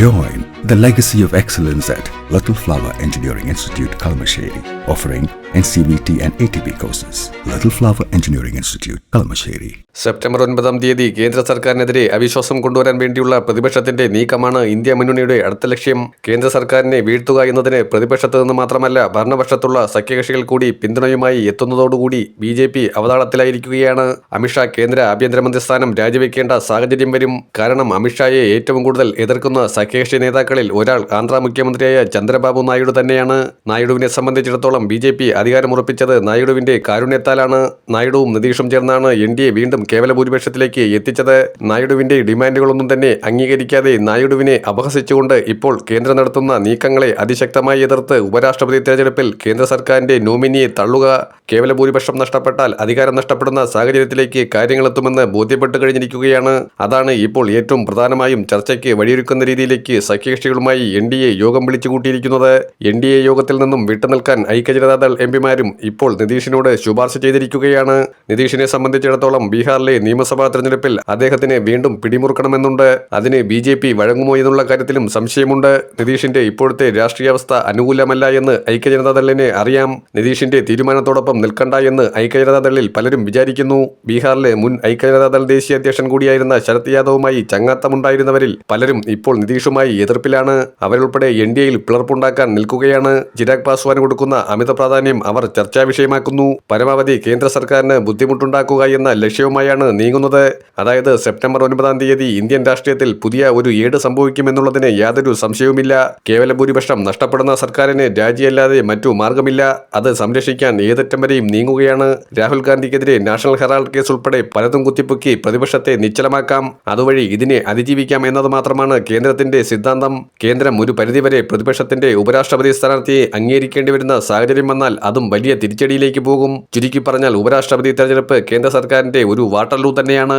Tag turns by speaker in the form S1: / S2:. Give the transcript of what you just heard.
S1: Join the legacy of excellence at Little Flower Engineering Institute, Kalamasheri, offering NCVT and ATP courses. Little Flower Engineering Institute, Kalamasheri.
S2: September ഒൻപതാം തീയതി കേന്ദ്ര സർക്കാരിനെതിരെ അവിശ്വാസം കൊണ്ടുവരാൻ വേണ്ടിയുള്ള പ്രതിപക്ഷത്തിന്റെ നീക്കമാണ് ഇന്ത്യ മുന്നണിയുടെ അടുത്ത ലക്ഷ്യം കേന്ദ്ര സർക്കാരിനെ വീഴ്ത്തുക എന്നതിന് പ്രതിപക്ഷത്ത് നിന്ന് മാത്രമല്ല ഭരണപക്ഷത്തുള്ള സഖ്യകക്ഷികൾ കൂടി പിന്തുണയുമായി എത്തുന്നതോടുകൂടി ബി ജെ പി അവതാളത്തിലായിരിക്കുകയാണ് അമിത്ഷാ കേന്ദ്ര ആഭ്യന്തരമന്ത്രി സ്ഥാനം രാജിവെക്കേണ്ട സാഹചര്യം വരും കാരണം അമിത്ഷായെ ഏറ്റവും കൂടുതൽ എതിർക്കുന്ന സഖ്യകക്ഷി നേതാക്കളിൽ ഒരാൾ ആന്ധ്ര മുഖ്യമന്ത്രിയായ ചന്ദ്രബാബു നായിഡു തന്നെയാണ് നായിഡുവിനെ സംബന്ധിച്ചിടത്തോളം ബി ജെ പി അധികാരമുറപ്പിച്ചത്. നായിഡുവിന്റെ കാരുണ്യത്താലാണ് നായിഡുവും നിതീഷും ചേർന്നാണ് എൻ ഡി എ വീണ്ടും കേവല ഭൂരിപക്ഷത്തിലേക്ക് എത്തിച്ചത്. നായിഡുവിന്റെ ഡിമാൻഡുകളൊന്നും തന്നെ അംഗീകരിക്കാതെ നായിഡുവിനെ അപഹസിച്ചുകൊണ്ട് ഇപ്പോൾ കേന്ദ്രം നടത്തുന്ന നീക്കങ്ങളെ അതിശക്തമായി എതിർത്ത് ഉപരാഷ്ട്രപതി തെരഞ്ഞെടുപ്പിൽ കേന്ദ്ര സർക്കാരിന്റെ നോമിനിയെ തള്ളുക കേവല ഭൂരിപക്ഷം നഷ്ടപ്പെട്ടാൽ അധികാരം നഷ്ടപ്പെടുന്ന സാഹചര്യത്തിലേക്ക് കാര്യങ്ങളെത്തുമെന്ന് ബോധ്യപ്പെട്ടു കഴിഞ്ഞിരിക്കുകയാണ്. അതാണ് ഇപ്പോൾ ഏറ്റവും പ്രധാനമായും ചർച്ചയ്ക്ക് വഴിയൊരുക്കുന്ന രീതിയിലേക്ക് സഖ്യകക്ഷികളുമായി എൻ ഡി എ യോഗം വിളിച്ചു കൂട്ടിയിരിക്കുന്നത്. എൻ ഡി എ യോഗത്തിൽ നിന്നും വിട്ടുനിൽക്കാൻ ഐക്യജനതാദൾ എം പിമാരും ഇപ്പോൾ നിതീഷിനോട് ശുപാർശ ചെയ്തിരിക്കുകയാണ്. നിതീഷിനെ സംബന്ധിച്ചിടത്തോളം ബീഹാറിലെ നിയമസഭാ തെരഞ്ഞെടുപ്പിൽ അദ്ദേഹത്തിന് വീണ്ടും പിടിമുറുക്കണമെന്നുണ്ട്. അതിന് ബി ജെ പി വഴങ്ങുമോ എന്നുള്ള കാര്യത്തിലും സംശയമുണ്ട്. നിതീഷിന്റെ ഇപ്പോഴത്തെ രാഷ്ട്രീയാവസ്ഥ അനുകൂലമല്ല എന്ന് ഐക്യജനതാദളിനെ അറിയാം. നിതീഷിന്റെ തീരുമാനത്തോടൊപ്പം നിൽക്കണ്ട എന്ന് ഐക്യജനതാദളിൽ പലരും വിചാരിക്കുന്നു. ബീഹാറിലെ മുൻ ഐക്യജനതാദൾ ദേശീയ അധ്യക്ഷൻ കൂടിയായിരുന്ന ശരത് യാദവുമായി ചങ്ങാത്തമുണ്ടായിരുന്നവരിൽ പലരും ഇപ്പോൾ നിതീഷുമായി എതിർപ്പിലാണ് അവരുൾപ്പെടെ എൻ ഡി എയിൽ പിളർപ്പുണ്ടാക്കാൻ നിൽക്കുകയാണ്. ചിരാഗ് പാസ്വാൻ കൊടുക്കുന്ന അമിത പ്രാധാന്യം അവർ ചർച്ചാ വിഷയമാക്കുന്നു. പരമാവധി കേന്ദ്ര സർക്കാരിന് ബുദ്ധിമുട്ടുണ്ടാക്കുക എന്ന ലക്ഷ്യവുമായാണ് നീങ്ങുന്നത്. അതായത് സെപ്റ്റംബർ ഒൻപതാം തീയതി ഇന്ത്യൻ രാഷ്ട്രീയത്തിൽ പുതിയ ഒരു ഏട് സംഭവിക്കുമെന്നുള്ളതിന് യാതൊരു സംശയവുമില്ല. കേവല ഭൂരിപക്ഷം നഷ്ടപ്പെടുന്ന സർക്കാരിന് രാജിയല്ലാതെ മറ്റു മാർഗമില്ല അത് സംരക്ഷിക്കാൻ ഏതറ്റം വരെയും നീങ്ങുകയാണ്. രാഹുൽ ഗാന്ധിക്കെതിരെ നാഷണൽ ഹെറാൾഡ് കേസ് ഉൾപ്പെടെ പലതും കുത്തിപ്പൊക്കി പ്രതിപക്ഷത്തെ നിശ്ചലമാക്കാം. അതുവഴി ഇതിനെ അതിജീവിക്കാം എന്നത് മാത്രമാണ് കേന്ദ്രത്തിന്റെ സിദ്ധാന്തം. കേന്ദ്രം ഒരു പരിധിവരെ പ്രതിപക്ഷത്തിന്റെ ഉപരാഷ്ട്രപതി സ്ഥാനാർത്ഥിയെ അംഗീകരിക്കേണ്ടി വരുന്ന സാഹചര്യം വന്നാൽ അതും വലിയ തിരിച്ചടിയിലേക്ക് പോകും. ചുരുക്കി പറഞ്ഞാൽ ഉപരാഷ്ട്രപതി തെരഞ്ഞെടുപ്പ് കേന്ദ്ര സർക്കാരിന്റെ ഒരു വാട്ടർലൂ തന്നെയാണ്.